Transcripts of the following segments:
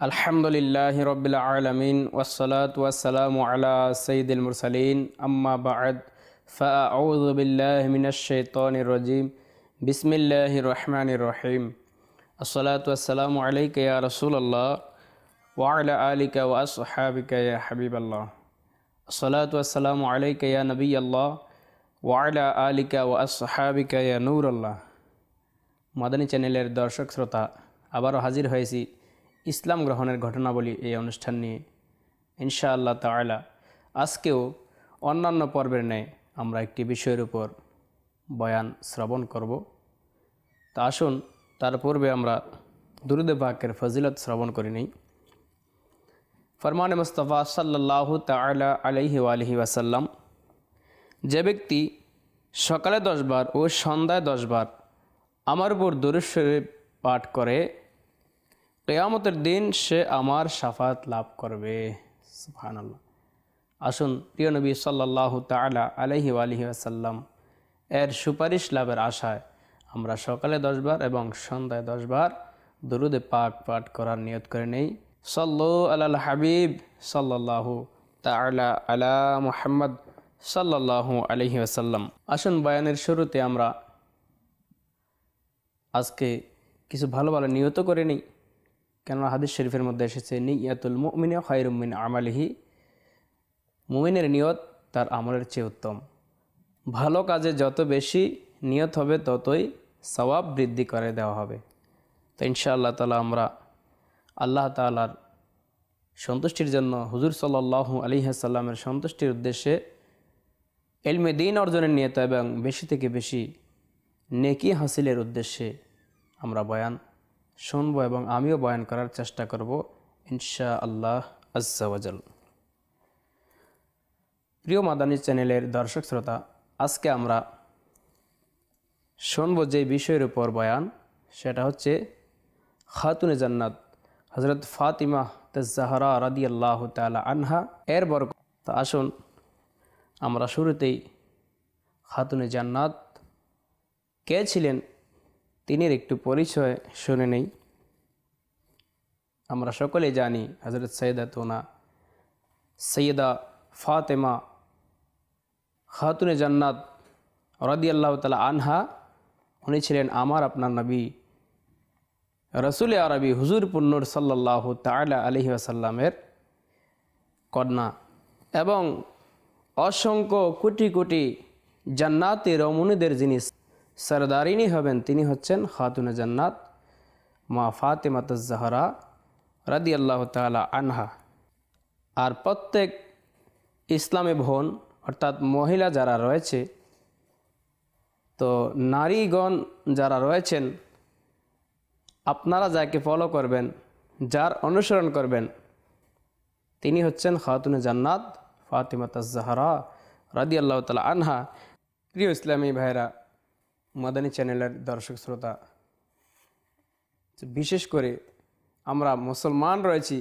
আলহামদুলিল্লাহ রবিল আলমিন ওসলাত ওয়াসালাম আলা সঈদুল মুরসালিন আম্মা বাদ ফাউযু বিল্লাহি মিনাশ শাইতানির রাজিম বিসমিল্লাহির রহমানির রহিম আসসালাতু ওয়াসসালামু আলাইকা ইয়া রাসূলুল্লাহ ওয়া আলা আলিকা ওয়া আসহাবিকা ইয়া হাবিবাল্লাহ আসসালাতু ওয়াসসালামু আলাইকা ইয়া নবিয়াল্লাহ ওয়া আলা আলিকা ওয়া আসহাবিকা ইয়া নূরাল্লাহ মাদানী চ্যানেলের দর্শক শ্রোতা আবারও হাজির হয়েছি ইসলাম গ্রহণের ঘটনাবলী এই অনুষ্ঠান নিয়ে। ইনশাআল্লাহ তালা আজকেও অন্যান্য পর্বের ন্যায় আমরা একটি বিষয়ের উপর বয়ান শ্রবণ করব। তা আসুন, তার পূর্বে আমরা দুরুদে পাকের ফজিলত শ্রবণ করে নিই। ফরমান মুস্তফা সাল্লাহ তালা আলহি আলহি ওয়াসাল্লাম, যে ব্যক্তি সকালে দশবার ও সন্ধ্যায় দশবার আমার উপর দুরুদ পাঠ করে কেয়ামতের দিন সে আমার সাফাত লাভ করবে। সুফান আল্লাহ আসুন, প্রিয় নবী সাল্লাহ তালা আলহি আলহি আসাল্লাম এর সুপারিশ লাভের আশায় আমরা সকালে দশবার এবং সন্ধ্যায় দশবার দরুদে পাক পাঠ করার নিয়ত করে নেই। সল্লু আল্লাহ হাবিব সাল্লাহ তালা আলা মুহাম্মদ সাল্লাহ আলহি আসাল্লাম আসুন, বয়ানের শুরুতে আমরা আজকে কিছু ভালো ভালো নিয়ত করে নিই। কেননা হাদিস শরীফের মধ্যে এসেছে, নিয়াতুল মুমিনে খায়রুমিন আমালিহি। মুমিনের নিয়ত তার আমলের চেয়ে উত্তম। ভালো কাজে যত বেশি নিয়ত হবে, ততই সবাব বৃদ্ধি করে দেওয়া হবে। তো ইনশাআল্লাহ তালা আমরা আল্লাহ তালার সন্তুষ্টির জন্য হুজুর সাল্লাহ আলিহাসাল্লামের সন্তুষ্টির উদ্দেশ্যে এলমে দিন অর্জনের নিয়ত এবং বেশি থেকে বেশি নেকি হাসিলের উদ্দেশ্যে আমরা বয়ান শুনব এবং আমিও বয়ান করার চেষ্টা করব ইনশা আল্লাহ আজ্জাওয়াজাল প্রিয় মাদানী চ্যানেলের দর্শক শ্রোতা, আজকে আমরা শুনব যে বিষয়ের উপর বয়ান, সেটা হচ্ছে খাতুনে জান্নাত হজরত ফাতিমা তাজাহরা রাদি আল্লাহ তালা আনহা, এর বর তা আসুন, আমরা শুরুতেই খাতুনে জান্নাত কে ছিলেন তিনির একটু পরিচয় শুনে নেই। আমরা সকলে জানি হজরত সৈয়দা তোনা সৈয়দা ফাতেমা খাতুনে জান্নাত রদি আল্লাহ তালা আনহা, উনি ছিলেন আমার আপনার নবী। রসুল আরবি হুজুর পুন্নুর সাল্লাহ তালা আলহি আসাল্লামের কন্যা এবং অসংখ্য কোটি কোটি জান্নাতি রমণীদের যিনি সরদারিনী হবেন তিনি হচ্ছেন খাতুনে জান্নাত মা ফাতেমাত জাহরা রাদি আল্লাহ তালা আনহা। আর প্রত্যেক ইসলামী বোন অর্থাৎ মহিলা যারা রয়েছে, তো নারীগণ যারা রয়েছেন, আপনারা যাকে ফলো করবেন, যার অনুসরণ করবেন, তিনি হচ্ছেন খাতুনে জান্নাত ফাতিমাত জাহরা রাদি আল্লাহ তালা আনহা। প্রিয় ইসলামী ভাইরা মাদানী চ্যানেলের দর্শক শ্রোতা। বিশেষ করে আমরা মুসলমান রয়েছি,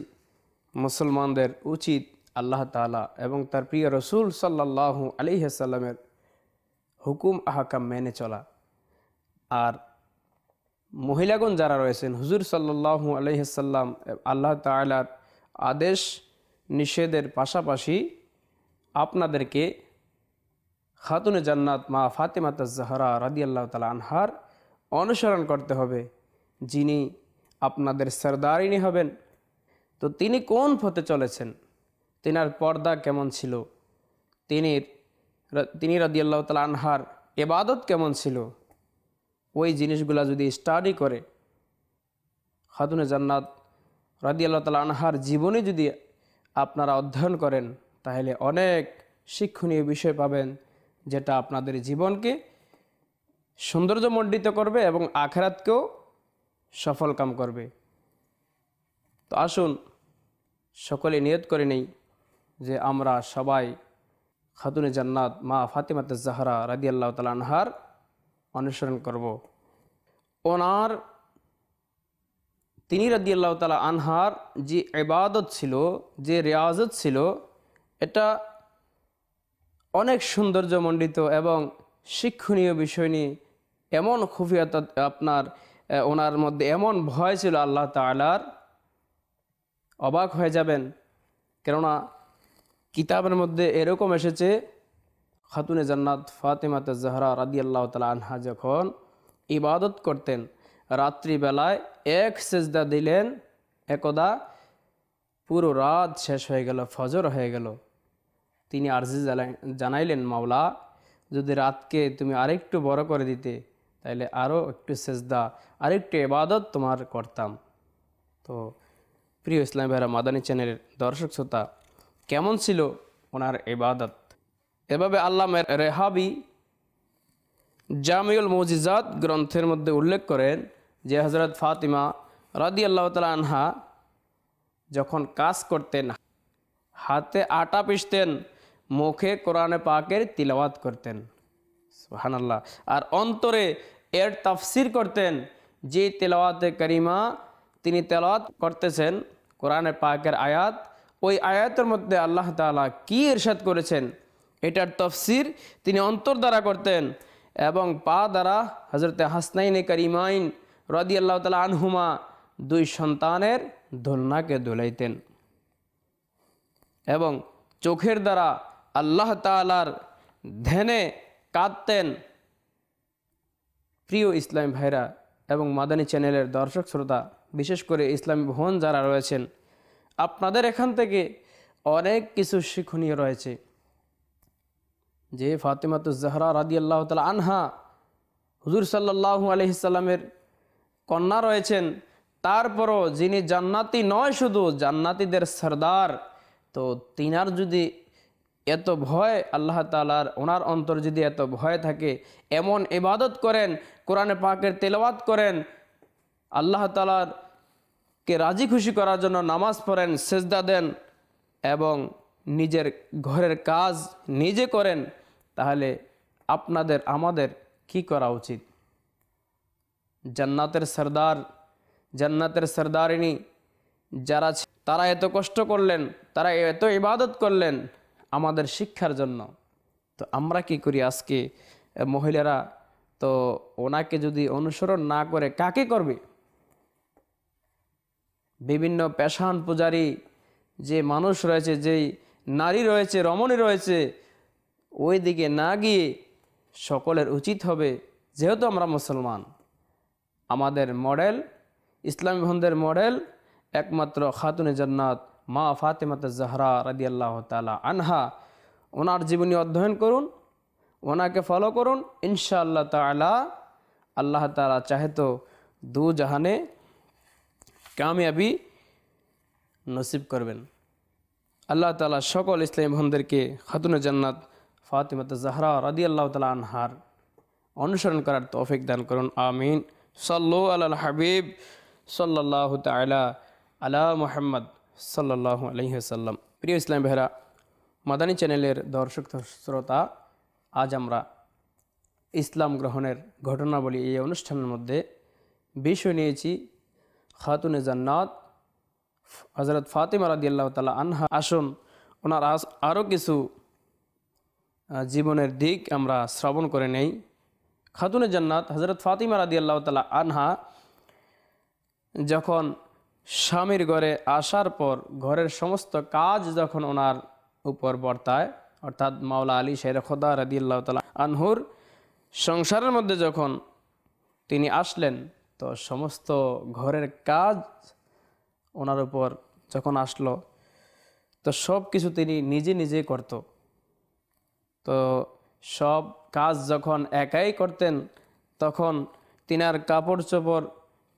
মুসলমানদের উচিত আল্লাহ তালা এবং তার প্রিয় রসুল সাল্লাহ আলিহাসাল্লামের হুকুম, আহাকাম মেনে চলা। আর মহিলাগণ যারা রয়েছেন, হুজুর সাল্লাহ আলহিসাল্লাম আল্লাহ তালার আদেশ নিষেধের পাশাপাশি আপনাদেরকে খাতুনে জান্নাত মা ফাতেমাত রাদি আল্লাহ তালা আনহার অনুসরণ করতে হবে, যিনি আপনাদের সরদারিনী হবেন। তো তিনি কোন পথে চলেছেন? তিনার পর্দা কেমন ছিল? তিনি তিনি রাদি আল্লাহ তালা আনহার এবাদত কেমন ছিল? ওই জিনিসগুলা যদি স্টাডি করে, খাতুনে জান্নাত রাদি আল্লাহ তালা আনহার জীবনী যদি আপনারা অধ্যয়ন করেন, তাহলে অনেক শিক্ষণীয় বিষয় পাবেন। যেটা আপনাদের জীবনকে সৌন্দর্যমণ্ডিত করবে এবং আখেরাতকেও সফল কাম করবে। তো আসুন, সকলে নিয়ত করে নেই যে আমরা সবাই খাতুনে জান্নাত মা ফাতিমাত জাহরা রাদি আল্লাহ তালানহার অনুসরণ করব। ওনার, তিনি রাদি আল্লাহ তালা আনহার যে এবাদত ছিল, যে রেয়াজত ছিল, এটা অনেক সৌন্দর্যমণ্ডিত এবং শিক্ষণীয় বিষয় নিয়ে এমন খুফিয়ত আপনার ওনার মধ্যে এমন ভয় ছিল আল্লাহ তালার অবাক হয়ে যাবেন, কেননা কিতাবের মধ্যে এরকম এসেছে, খাতুনে জান্নাত ফাতেমাত জাহরা রাদি আল্লাহ তালা আনহা যখন ইবাদত করতেন, রাত্রিবেলায় এক সেজদা দিলেন, একদা পুরো রাত শেষ হয়ে গেল, ফজর হয়ে গেল। তিনি আর্জি জানাইলেন, মাওলা, যদি রাতকে তুমি আরেকটু বড় করে দিতে তাহলে আরও একটু সেজদা, আরেকটু এবাদত তোমার করতাম। তো প্রিয় ইসলাম ভাইরা, মাদানী চ্যানেলের দর্শক শ্রোতা, কেমন ছিল ওনার এবাদত এভাবে আল্লাহ রেহাবি জামিউল মজিজাত গ্রন্থের মধ্যে উল্লেখ করেন যে হজরত ফাতিমা রাদি আল্লাহ তালা আনহা যখন কাজ করতেন, হাতে আটা পিসতেন মুখে কোরআনে পাকের তিলাওয়াত করতেন। সুহানাল্লাহ আর অন্তরে এর তাফসির করতেন, যে তেলাওয়াতে করিমা তিনি তেলাওয়াত করতেছেন, কোরআনে পাকের আয়াত, ওই আয়াতের মধ্যে আল্লাহ তালা কি ইরশাদ করেছেন, এটার তফসির তিনি অন্তর দ্বারা করতেন এবং পা দ্বারা হজরতে হাসনাইনে করিমাইন রদি আল্লাহ তালা আনহুমা দুই সন্তানের দোলনাকে দোলাইতেন এবং চোখের দ্বারা আল্লাহ তালার ধ্যানে কাঁদতেন। প্রিয় ইসলাম ভাইরা এবং মাদানী চ্যানেলের দর্শক শ্রোতা, বিশেষ করে ইসলামী ভবন যারা রয়েছেন, আপনাদের এখান থেকে অনেক কিছু শিক্ষণীয় রয়েছে। যে ফাতেমাতুজাহরা রাদি আল্লাহ তালা আনহা, হুজুর সাল্লাহু আলহিসাল্লামের কন্যা রয়েছেন। তারপরও যিনি জান্নাতি নয় শুধু, জান্নাতিদের সর্দার, তো তিনার যদি এত ভয় আল্লাহ তালার ওনার অন্তর যদি এত ভয় থাকে, এমন ইবাদত করেন, কোরআনে পাকের তেলাওয়াত করেন, আল্লাহ তালার কে রাজি খুশি করার জন্য নামাজ পড়েন, সেজদা দেন এবং নিজের ঘরের কাজ নিজে করেন, তাহলে আপনাদের, আমাদের কি করা উচিত? জান্নাতের সর্দার, জান্নাতের সর্দারিনী যারা তারা এত কষ্ট করলেন, তারা এত ইবাদত করলেন আমাদের শিক্ষার জন্য। তো আমরা কি করি আজকে মহিলারা? তো ওনাকে যদি অনুসরণ না করে কাকে করবে? বিভিন্ন পেশান পূজারী যে মানুষ রয়েছে যেই নারী রয়েছে, রমণী রয়েছে ওই দিকে না গিয়ে সকলের উচিত হবে, যেহেতু আমরা মুসলমান। আমাদের মডেল, ইসলামী বন্ধের মডেল একমাত্র খাতুনে জান্নাত। মা ফাতেমাত জাহরা রাদি আল্লাহ তালা আনহা, ওনার জীবনী অধ্যয়ন করুন, ওনাকে ফলো করুন। ইনশাআল্লাহ তালা আল্লাহ তালা চাহে তো দু জাহানে কামিয়াবি নসিব করবেন। আল্লাহ তালা সকল ইসলাম বন্ধুদেরকে খাতুন জান্নাত ফাতিমাত জাহরা রাদি আল্লাহ তালা আনহার অনুসরণ করার তৌফিক দান করুন। আমিন। সাল্লু আল হাবিব সাল্লাহ তালা আলা মোহাম্মদ। সাল্লাহ আলহিহাল্লাম প্রিয় ইসলাম বেহরা মাদানী চ্যানেলের দর্শক শ্রোতা আজ আমরা ইসলাম গ্রহণের ঘটনাবলী এই অনুষ্ঠানের মধ্যে বিষয় নিয়েছি খাতুনে জান্নাত হজরত ফাতিমা রাদি আল্লাহ তালা আনহা আসুন, ওনার আরও কিছু জীবনের দিক আমরা শ্রবণ করে নেই। খাতুনে জান্নাত হজরত ফাতিমা রাদি আল্লাহ তালা আনহা যখন স্বামীর ঘরে আসার পর ঘরের সমস্ত কাজ যখন ওনার উপর বর্তায়, অর্থাৎ মাওলা আলী শের খোদা রাদিয়াল্লাহ তালা আনহুর সংসারের মধ্যে যখন তিনি আসলেন, তো সমস্ত ঘরের কাজ ওনার উপর যখন আসলো, তো সব কিছু তিনি নিজে নিজে করত। তো সব কাজ যখন একাই করতেন, তখন তিনার কাপড় চোপড়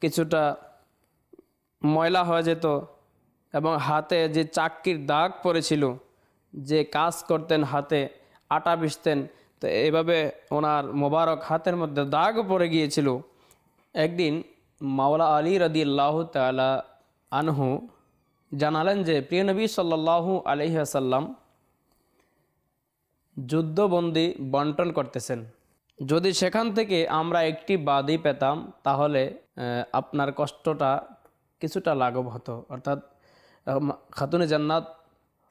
কিছুটা ময়লা হয়ে যেত এবং হাতে যে চাক্কির দাগ পড়েছিল, যে কাজ করতেন হাতে, আটা বিছতেন তো এভাবে ওনার মোবারক হাতের মধ্যে দাগ পড়ে গিয়েছিল। একদিন মাওলা আলী রদি আল্লাহ তালা আনহু জানালেন যে, প্রিয় নবী সাল্লাহু আলহিহাসাল্লাম যুদ্ধবন্দি বন্টন করতেছেন। যদি সেখান থেকে আমরা একটি বাদি পেতাম, তাহলে আপনার কষ্টটা কিছুটা লাঘব হতো। অর্থাৎ খাতুনে জান্নাত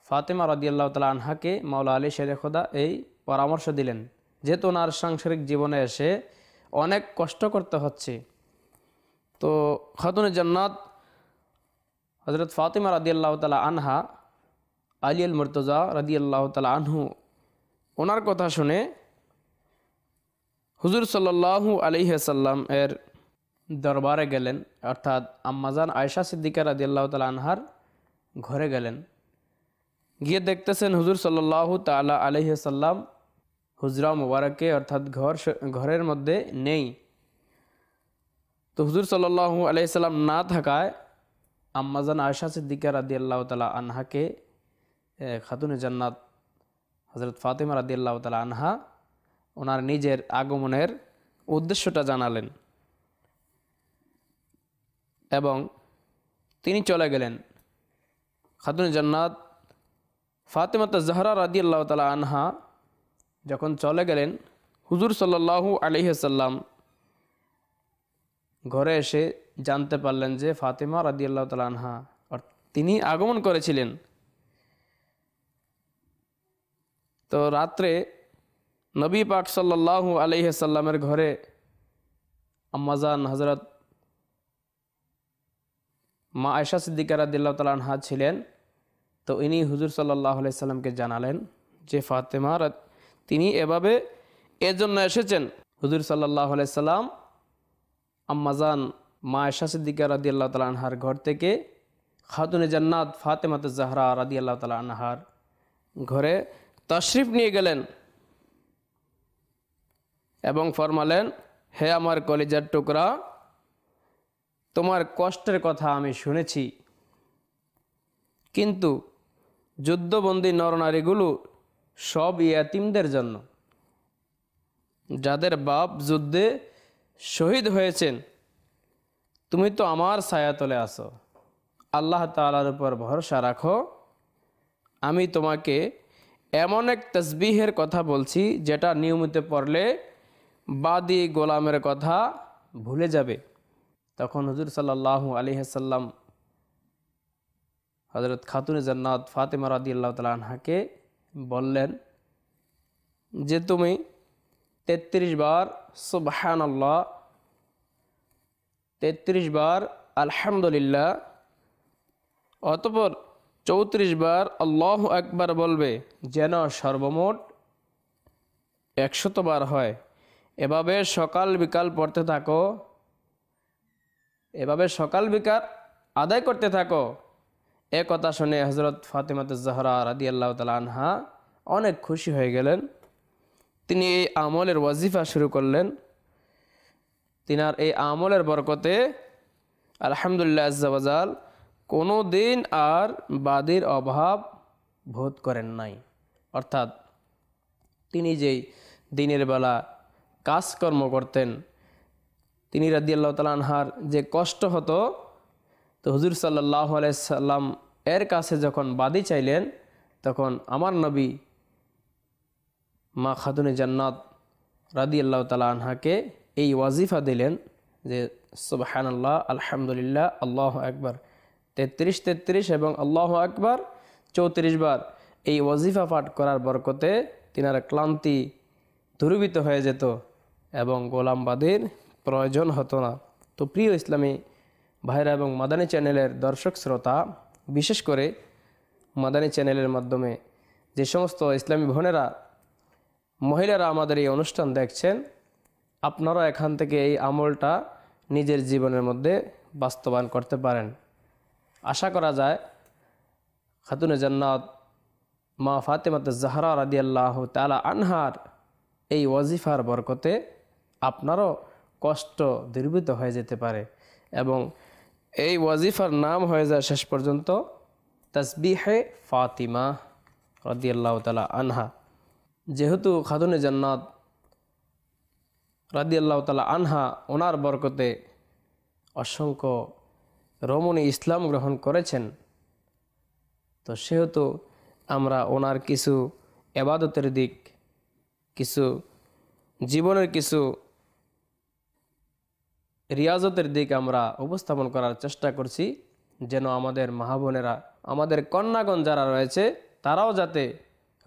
ফাতেমা রদিয়াল্লাহ তালা আনহাকে মাওলা আলী শেরেখোদা এই পরামর্শ দিলেন, যেহেতু ওনার সাংসারিক জীবনে এসে অনেক কষ্ট করতে হচ্ছে। তো খাতুনে জান্নাত হজরত ফাতিমা রাদি আল্লাহ তালা আনহা, আলী আল মুর্তজা রাদি আল্লাহ তালা আনহু, ওনার কথা শুনে হুজুর সাল্লাহু আলিহাসাল্লাম এর দরবারে গেলেন, অর্থাৎ আম্মাজান আয়সা সিদ্দিকা রাদি আল্লাহ তালা আনহার ঘরে গেলেন। গিয়ে দেখতেছেন হুজুর সাল্লাহ তালা আলহিসাল্লাম হুজরা মুবারকে, অর্থাৎ ঘর ঘরের মধ্যে নেই। তো হুজুর সাল্লাহু আলাইসাল্লাম না থাকায় আম্মাজান আয়সা সিদ্দিকা রাদি আল্লাহ তালা আনহাকে খাতুনে জান্নাত হজরত ফাতেমা রাদি আল্লাহ তালা আনহা ওনার নিজের আগমনের উদ্দেশ্যটা জানালেন। এবং তিনি চলে গেলেন। খাতুনে জান্নাত ফাতেমাত জাহরা রাদি আল্লাহ তালা আনহা যখন চলে গেলেন, হুজুর সাল্লাহু আলহিসাল্লাম ঘরে এসে জানতে পারলেন যে ফাতেমা রাদি আল্লাহ তালা আনহা তিনি আগমন করেছিলেন। তো রাত্রে নবী পাক সাল্লাহু আলহিসাল্লামের ঘরে আম্মাজান হজরত মা আয়সা সিদ্দিকা রাদিল্লাহ তালা আনহা ছিলেন। তো ইনি হুজুর সাল্লাহ আলাইসাল্লামকে জানালেন যে ফাতেমা তিনি এভাবে এর জন্য এসেছেন। হুজুর সাল্লাহ আলাইসাল্লাম আম্মাজান মা আয়সা সিদ্দিকা রাদি আল্লাহ তালা আনহার ঘর থেকে খাতুনে জান্নাত ফাতেমাত জাহরা রাদি আল্লাহ তালা আনহার ঘরে তশরিফ নিয়ে গেলেন এবং ফরমালেন, হে আমার কলেজার টুকরা তোমার কষ্টের কথা আমি শুনেছি। কিন্তু যুদ্ধবন্দী নরনারীগুলো সব ইয়াতিমদের জন্য। যাদের বাপ যুদ্ধে শহীদ হয়েছেন, তুমি তো আমার ছায়াতলে আসো আল্লাহ তালার উপর ভরসা রাখো। আমি তোমাকে এমন এক তসবিহের কথা বলছি, যেটা নিয়মিত পড়লে বাদি গোলামের কথা ভুলে যাবে। তখন হুজুর সাল্লাহ আলিহাসাল্লাম হজরত খাতুন জান্নাত ফাতেমা রাদি আল্লাহ বললেন যে, তুমি তেত্রিশ বার সুবহান আল্লাহ তেত্রিশ বার আলহামদুলিল্লাহ, অতপর চৌত্রিশ বার আল্লাহ একবার বলবে যেন সর্বমোট একশতবার হয়। এভাবে সকাল বিকাল পড়তে থাকো এভাবে সকাল বিকাল আদায় করতে থাকো। এ কথা শুনে হজরত ফাতেমাত জাহরা রাদি আল্লাহ আনহা অনেক খুশি হয়ে গেলেন। তিনি এই আমলের ওয়াজিফা শুরু করলেন। তিনার এই আমলের বরকতে আলহামদুলিল্লাহ আজাল কোনো দিন আর বাদির অভাব বোধ করেন নাই। অর্থাৎ তিনি যেই দিনের বেলা কাজকর্ম করতেন তিনি রাদি আল্লাহ তালানহার যে কষ্ট হতো, তো হুজুর সাল্লাহ আলাইসাল্লাম এর কাছে যখন বাদি চাইলেন, তখন আমার নবী মা খাতুনে জান্নাত রাদি আল্লাহ তালা আনহাকে এই ওয়াজিফা দিলেন যে সুবাহান আল্লাহ আলহামদুলিল্লাহ, আল্লাহ একবার তেত্রিশ তেত্রিশ এবং আল্লাহ আকবার, চৌত্রিশ বার এই ওয়াজিফা পাঠ করার বরকতে তিনার ক্লান্তি দূরীভূত হয়ে যেত এবং গোলামবাদীর প্রয়োজন হতো না। তো প্রিয় ইসলামী ভাইরা এবং মাদানী চ্যানেলের দর্শক শ্রোতা, বিশেষ করে মাদানী চ্যানেলের মাধ্যমে যে সমস্ত ইসলামী বোনেরা, মহিলারা আমাদের এই অনুষ্ঠান দেখছেন, আপনারা এখান থেকে এই আমলটা নিজের জীবনের মধ্যে বাস্তবায়ন করতে পারেন। আশা করা যায়, খাতুনে জান্নাত মা ফাতেমাত জাহরা রাদি আল্লাহ তালা আনহার এই ওয়াজিফার বরকতে আপনারও কষ্ট দূরীভূত হয়ে যেতে পারে এবং এই ওয়াজিফার নাম হয়ে যায় শেষ পর্যন্ত তসবিহে ফাতিমা রদিয়াল্লাহ তালা আনহা। যেহেতু খাতুনে জান্নাত রাদিয়াল্লাহ তালা আনহা, ওনার বরকতে অসংখ্য রমণী ইসলাম গ্রহণ করেছেন, তো সেহেতু আমরা ওনার কিছু এবাদতের দিক, কিছু জীবনের কিছু রিয়াজতের দিক আমরা উপস্থাপন করার চেষ্টা করছি, যেন আমাদের মাহাবোনেরা আমাদের কন্যাগণ যারা রয়েছে, তারাও যাতে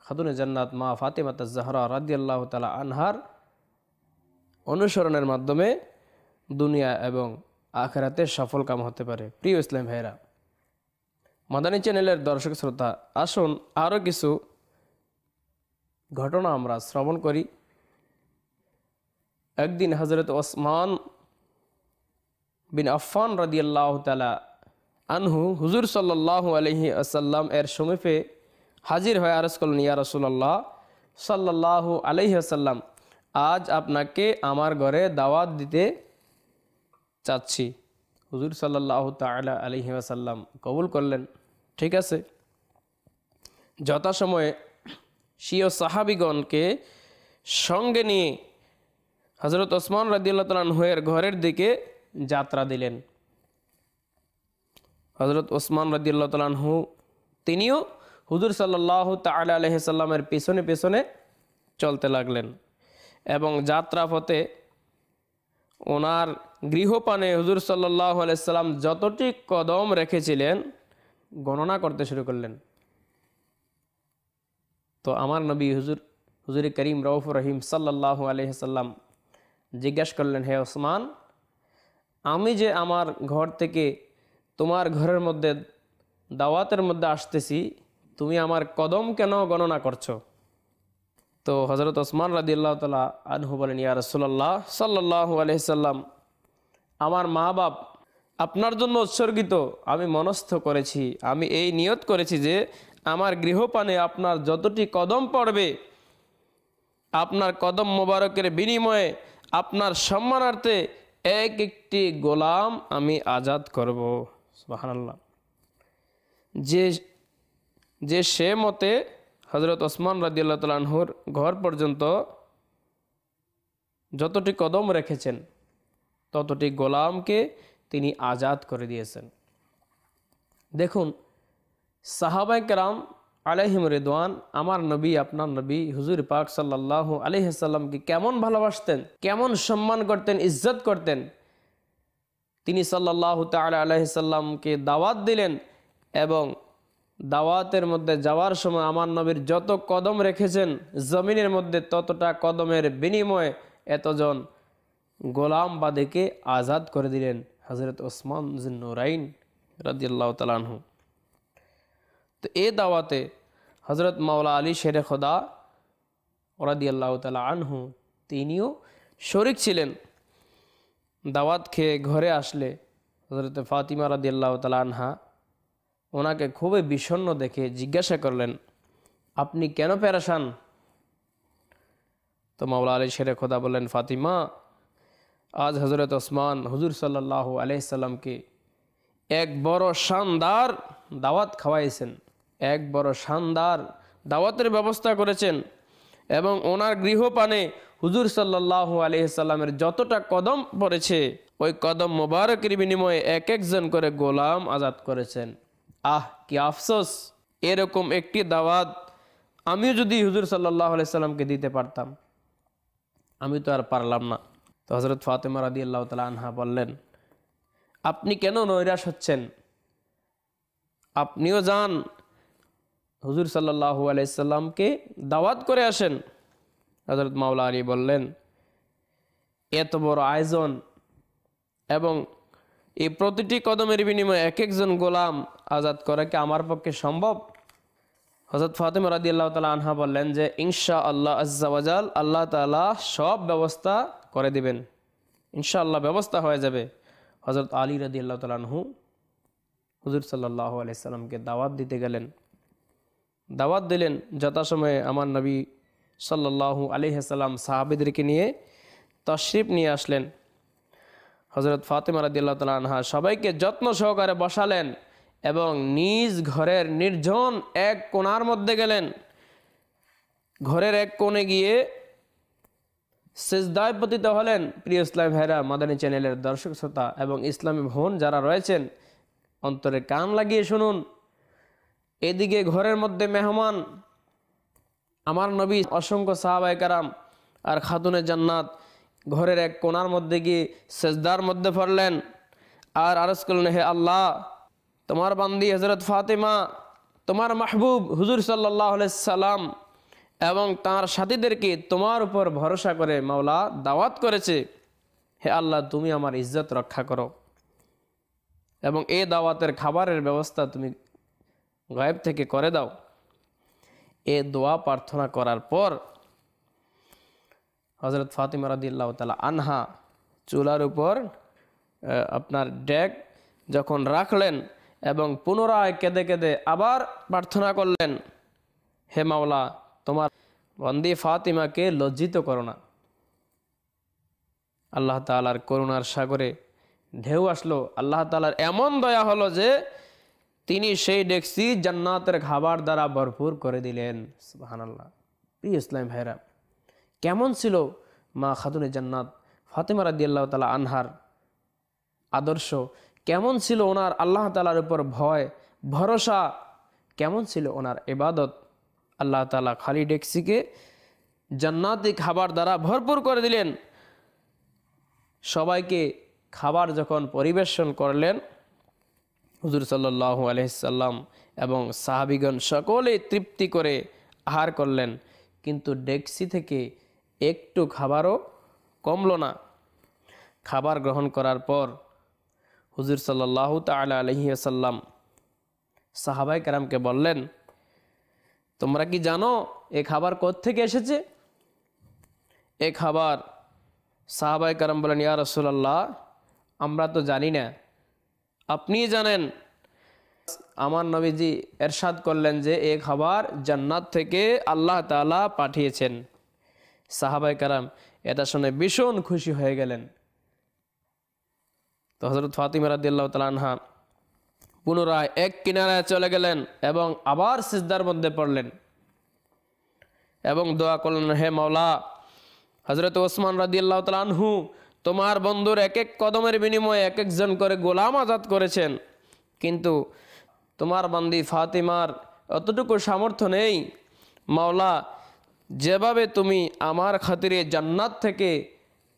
খাতুনে জান্নাত মা ফাতেমাত জাহরা রাদিয়াল্লাহ তালা আনহার অনুসরণের মাধ্যমে দুনিয়া এবং আখেরাতে সফল কাম হতে পারে। প্রিয় ইসলাম ভাইরা মাদানী চ্যানেলের দর্শক শ্রোতা, আসুন আরও কিছু ঘটনা আমরা শ্রবণ করি। একদিন হজরত ওসমান বিন আফান রদিয়াল্লাহ তালা আনহু হুজুর সাল্লাহ আলহি আসাল্লাম এর সমীপে হাজির হয়ে আরস করলেন, ইয়া রসুল্লাহ সাল্লাহ আলহি আসাল্লাম, আজ আপনাকে আমার ঘরে দাওয়াত দিতে চাচ্ছি। হুজুর সাল্লাহ তালা আলহি আসাল্লাম কবুল করলেন। ঠিক আছে। যথাসময়ে সিও সাহাবিগণকে সঙ্গে নিয়ে হজরত ওসমান রাদিউল্লাহ তালাহের ঘরের দিকে যাত্রা দিলেন। হজরত ওসমান রাদিউল্লাহ তালাহু তিনিও হুজুর সাল্লাহ তালা আলহিসাল্লামের পিছনে পিছনে চলতে লাগলেন এবং যাত্রা পথে ওনার গৃহপানে হুজুর সাল্লাহ আলাইসাল্লাম যতটি কদম রেখেছিলেন, গণনা করতে শুরু করলেন। তো আমার নবী হুজুর হুজুর করিম রৌফ রহিম সাল্লাহ আলহিসাল্লাম জিজ্ঞাসা করলেন, হে ওসমান আমি যে আমার ঘর থেকে তোমার ঘরের মধ্যে দাওয়াতের মধ্যে আসতেছি, তুমি আমার কদম কেন গণনা করছ? তো হজরত ওসমান রাদি আল্লাহ তালা আনহু বলেন, ইয়া রসুল্লাহ সাল্লাহ আলহিসাল্লাম আমার মা বাপ আপনার জন্য উৎসর্গিত। আমি মনস্থ করেছি, আমি এই নিয়ত করেছি যে আমার গৃহপানে আপনার যতটি কদম পড়বে, আপনার কদম মোবারকের বিনিময়ে আপনার সম্মানার্থে এক একটি গোলাম আমি আজাদ করব, সুবহানাল্লাহ। যে যে সে মতে হজরত ওসমান রাদিউল্লাহ তালাহুর ঘর পর্যন্ত যতটি কদম রেখেছেন, ততটি গোলামকে তিনি আজাদ করে দিয়েছেন। দেখুন সাহাবাই আলহিম রেদওয়ান, আমার নবী, আপনার নবী, হুজুর পাক সাল্লাহ আলহিসাল্লামকে কেমন ভালোবাসতেন, কেমন সম্মান করতেন, ইজ্জত করতেন। তিনি সাল্লাহ তালা আলহিসাল্লামকে দাওয়াত দিলেন এবং দাওয়াতের মধ্যে যাওয়ার সময় আমার নবীর যত কদম রেখেছেন, জমিনের মধ্যে ততটা কদমের বিনিময়ে এতজন গোলাম বাদেকে আজাদ করে দিলেন হজরত ওসমান নুরাইন রাজিয়াল্লাহ তালাহু তো এ দাওয়াতে হজরত মাওলা আলী শেরে খোদা রাদিয়াল্লাহ তালা আনহু, তিনিও শরিক ছিলেন। দাওয়াত খেয়ে ঘরে আসলে হজরত ফাতিমা রাদি আল্লাহ তালা আনহা ওনাকে খুবই বিষণ্ন দেখে জিজ্ঞাসা করলেন, আপনি কেন প্যারাসান তো মাওলা আলী শেরে খোদা বললেন, ফাতিমা, আজ হজরত ওসমান হুজুর সাল্লাহ আলহিসাল্লামকে এক বড় শানদার দাওয়াত খাওয়াইছেন। এক বড় শানদার দাওয়াতের ব্যবস্থা করেছেন এবং ওনার গৃহপানে হুজুর সাল্লাহ আলহিসাল্লামের যতটা কদম পড়েছে, ওই কদম মোবারকের বিনিময়ে এক একজন করে গোলাম আজাদ করেছেন। আহ, কি আফসোস! এরকম একটি দাওয়াত আমিও যদি হুজুর সাল্লাহ আলাইসাল্লামকে দিতে পারতাম, আমি তো আর পারলাম না। তো হজরত ফাতেমা রাদি আল্লাহ তালা আনহা বললেন, আপনি কেন নৈরাশ হচ্ছেন? আপনিও যান হুজুর সাল্লাহ আলাইসাল্লামকে দাওয়াত করে আসেন। হজরত মাওলা আলী বললেন, এত বড় আয়োজন এবং এই প্রতিটি কদমের বিনিময়ে এক একজন গোলাম আজাদ করা কি আমার পক্ষে সম্ভব? হজরত ফাতেম রাদি আল্লাহ তালা আনহা বললেন যে ইনশা আল্লাহ আজাল আল্লাহ তালা সব ব্যবস্থা করে দিবেন। ইনশা আল্লাহ ব্যবস্থা হয়ে যাবে। হজরত আলী রাদি আল্লাহ তালাহু হুজুর সাল্লাহ আলাইসাল্লামকে দাওয়াত দিতে গেলেন। দাওয়াত দিলেন যথাসময়ে আমার নবী সাল্লাহ আলিহাসাল্লাম সাহাবিদেরকে নিয়ে তশরিফ নিয়ে আসলেন। হজরত ফাতেমা রাদিল্লাহ তালা আনহা সবাইকে যত্ন সহকারে বসালেন এবং নিজ ঘরের নির্জন এক কোণার মধ্যে গেলেন। ঘরের এক কোণে গিয়ে সেজদায় পতিত হলেন। প্রিয় ইসলাম ভাইরা, মাদানী চ্যানেলের দর্শক শ্রোতা এবং ইসলামী ভবন যারা রয়েছেন, অন্তরে কান লাগিয়ে শুনুন। এদিকে ঘরের মধ্যে মেহমান, আমার নবী, অসংখ্য সাহাবাই কারাম আর খাতুনে জান্নাত। ঘরের এক কোনার মধ্যে গিয়ে সেজদার মধ্যে পড়লেন। আর আরস করলেন, হে আল্লাহ, তোমার বান্দি হজরত ফাতেমা, তোমার মাহবুব হুজুর সাল্লাহ সাল্লাম এবং তার সাথীদেরকে তোমার উপর ভরসা করে মাওলা দাওয়াত করেছে। হে আল্লাহ, তুমি আমার ইজ্জত রক্ষা করো এবং এ দাওয়াতের খাবারের ব্যবস্থা তুমি গায়েব থেকে করে দাও। এ দোয়া প্রার্থনা করার পর হজরত ফাতিমা রাদিল্লাহ তালা আনহা চুলার উপর আপনার ডেক যখন রাখলেন এবং পুনরায় কেঁদে কেঁদে আবার প্রার্থনা করলেন, হে মাওলা, তোমার বন্দি ফাতিমাকে লজ্জিত করো না। আল্লাহ তালার করুণার সাগরে ঢেউ আসলো। আল্লাহ তালার এমন দয়া হলো যে তিনি সেই ডেকসি জান্নাতের খাবার দ্বারা ভরপুর করে দিলেন। সুবাহান আল্লাহ প্রিয় ইসলাম ভাইরা কেমন ছিল মা খাতুনে জান্নাত? ফাতেমা রাদি আল্লাহ তালা আনহার আদর্শ কেমন ছিল ওনার? আল্লাহ তালার উপর ভয়, ভরসা কেমন ছিল ওনার? এবাদত আল্লাহ তালা খালি ডেক্সিকে জান্নাতি খাবার দ্বারা ভরপুর করে দিলেন। সবাইকে খাবার যখন পরিবেশন করলেন হুজুর সাল্লাহ আলহিসাল্লাম এবং সাহাবিগণ সকলে তৃপ্তি করে আহার করলেন। কিন্তু ডেক্সি থেকে একটু খাবারও কমলো না। খাবার গ্রহণ করার পর হুজুর সাল্লাহ তালা আলহিসাল্লাম সাহাবাই কারামকে বললেন, তোমরা কি জানো এ খাবার থেকে এসেছে? এ খাবার সাহাবাই কারাম বলেন ইয়া রসুল্লাহ আমরা তো জানি না। আপনি জানেন। আমার নবীজি এরশাদ করলেন যে, এ খাবার জান্নাত থেকে আল্লাহ তালা পাঠিয়েছেন। সাহাবাই কারাম এটা শুনে ভীষণ খুশি হয়ে গেলেন। তো হজরত ফাতিমা রাদিল্লাহ তালানহা পুনরায় এক কিনারায় চলে গেলেন এবং আবার সিজদার মধ্যে পড়লেন। এবং দোয়া করলেন, হে মাওলা হজরত ওসমান রাদিল্লাহ তালানহু তোমার বন্ধুর এক এক কদমের বিনিময়ে এক একজন করে গোলাম আজাদ করেছেন। কিন্তু তোমার বান্দি ফাতিমার অতটুকু সামর্থ্য নেই। মাওলা, যেভাবে তুমি আমার খাতিরে জান্নাত থেকে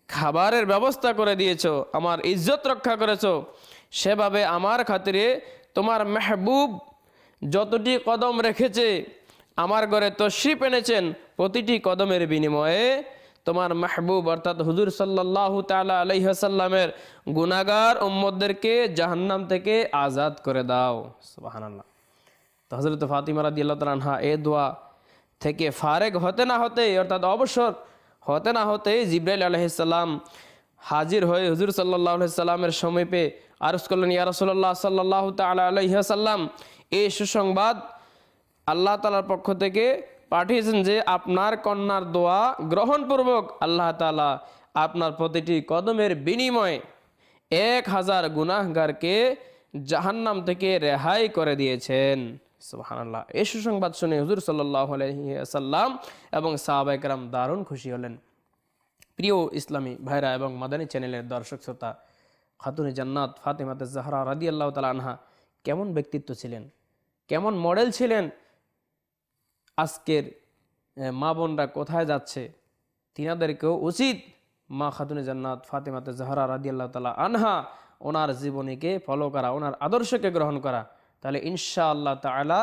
খাবারের ব্যবস্থা করে দিয়েছ, আমার ইজ্জত রক্ষা করেছ, সেভাবে আমার খাতিরে তোমার মেহবুব যতটি কদম রেখেছে, আমার ঘরে তশরিফ এনেছেন, প্রতিটি কদমের বিনিময়ে তোমার মাহবুব, অর্থাৎ হুজুর সাল্লাহ তালা আলহিহাসাল্লামের গুনাগার উম্মদদেরকে জাহান্নাম থেকে আজাদ করে দাও। সুবাহান্লাহ তো হজরত ফাতিমা রাদি আল্লাহ তালহা এ দোয়া থেকে ফারেক হতে না হতে, অর্থাৎ অবসর হতে না হতে জিব্রাইল আলহিসাল্লাম হাজির হয়ে হুজুর সাল্লাহ সাল্লামের সমীপে আরজ করলেন ইয়ারসল্লাহ সাল্লাহ তালা আলহিহাসাল্লাম এই সুসংবাদ আল্লাহ তালার পক্ষ থেকে পাঠিয়েছেন যে আপনার কন্যার দোয়া গ্রহণপূর্বক আল্লাহ তালা আপনার প্রতিটি কদমের বিনিময়ে এক হাজার গুনাহগারকে জাহান্নাম থেকে রেহাই করে দিয়েছেন। সুবহানাল্লাহ। এই সুসংবাদ শুনে হুজুর সাল্লাম এবং সাহাবাইকরাম দারুণ খুশি হলেন। প্রিয় ইসলামী ভাইরা এবং মাদানী চ্যানেলের দর্শক শ্রোতা, খাতুনে জান্নাত ফাতেমাতে জাহরা রাদি আল্লাহ তালা আনহা কেমন ব্যক্তিত্ব ছিলেন? কেমন মডেল ছিলেন? আজকের মা বোনরা কোথায় যাচ্ছে তিনাদেরকেও উচিত মা খাতুনে জান্নাত ফাতেমাতে রাদি আল্লাহ তালা আনহা ওনার জীবনীকে ফলো করা, ওনার আদর্শকে গ্রহণ করা। তাহলে ইনশা আল্লাহ তালা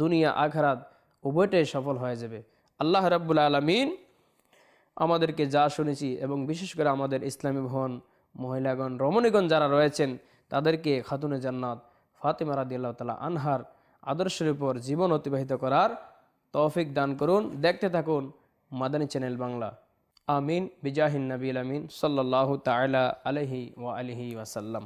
দুনিয়া, আখরাত উভয়টাই সফল হয়ে যাবে। আল্লাহ রাব্বুল আলমিন আমাদেরকে যা শুনেছি এবং বিশেষ করে আমাদের ইসলামী ভবন, মহিলাগণ, রমণীগণ যারা রয়েছেন, তাদেরকে খাতুনে জান্নাত ফাতেমা রাদি আল্লাহ তালা আনহার আদর্শের উপর জীবন অতিবাহিত করার তৌফিক দান করুন। দেখতে থাকুন মাদানী চ্যানেল বাংলা। আমিন। বিজাহিন নবীল আমিন। সাল্লাহ তালা আলহি ওয়া আলহি ওয়াসাল্লাম।